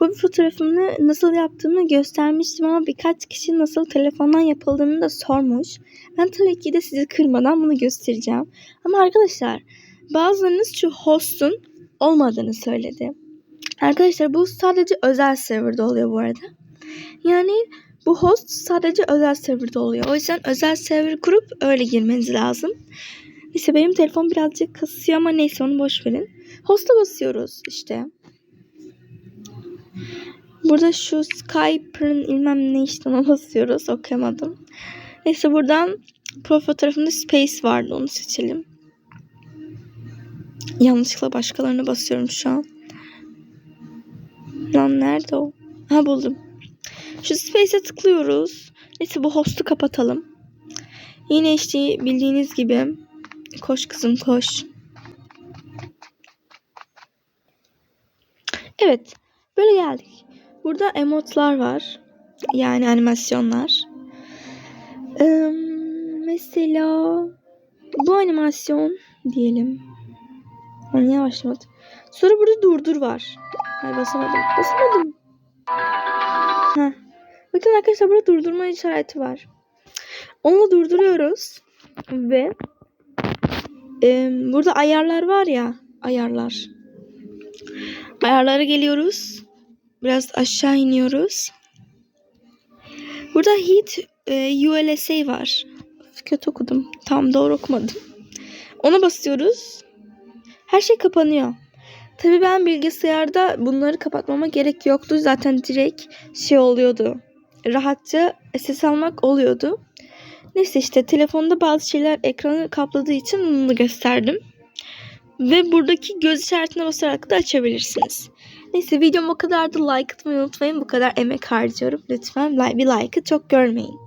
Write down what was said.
Bu fotoğrafımı nasıl yaptığımı göstermiştim ama birkaç kişi nasıl telefondan yapıldığını da sormuş. Ben tabii ki de sizi kırmadan bunu göstereceğim. Ama arkadaşlar bazılarınız şu host'un olmadığını söyledi. Arkadaşlar bu sadece özel serverda oluyor bu arada. Yani bu host sadece özel serverda oluyor. O yüzden özel server kurup öyle girmeniz lazım. Neyse benim telefon birazcık kasıyor ama neyse onu boş verin. Host'a basıyoruz işte. Burada şu Skype'ın bilmem ne işte ona basıyoruz. Okuyamadım. Neyse buradan profil fotoğrafında space vardı. Onu seçelim. Yanlışlıkla başkalarına basıyorum şu an. Lan nerede o? Ha buldum. Şu space'e tıklıyoruz. Neyse bu host'u kapatalım. Yine işte bildiğiniz gibi koş kızım koş. Evet. Böyle geldik. Burada emotlar var. Yani animasyonlar. Ee, mesela bu animasyon diyelim. Onu niye başlamadım? Sonra burada durdur var. Ay basamadım. Basamadım. Heh. Bakın arkadaşlar burada durdurma işareti var. Onu durduruyoruz. Ve e, burada ayarlar var ya. Ayarlar. Ayarlara geliyoruz. Biraz aşağı iniyoruz. Burada Heat e, ULSA var. Kötü okudum. Tam doğru okumadım. Ona basıyoruz. Her şey kapanıyor. Tabii ben bilgisayarda bunları kapatmama gerek yoktu. Zaten direkt şey oluyordu. Rahatça ses almak oluyordu. Neyse işte telefonda bazı şeyler ekranı kapladığı için bunu gösterdim. Ve buradaki göz işaretine basarak da açabilirsiniz. Neyse videom o kadardı. Like atmayı unutmayın. Bu kadar emek harcıyorum. Lütfen bir like'ı çok görmeyin.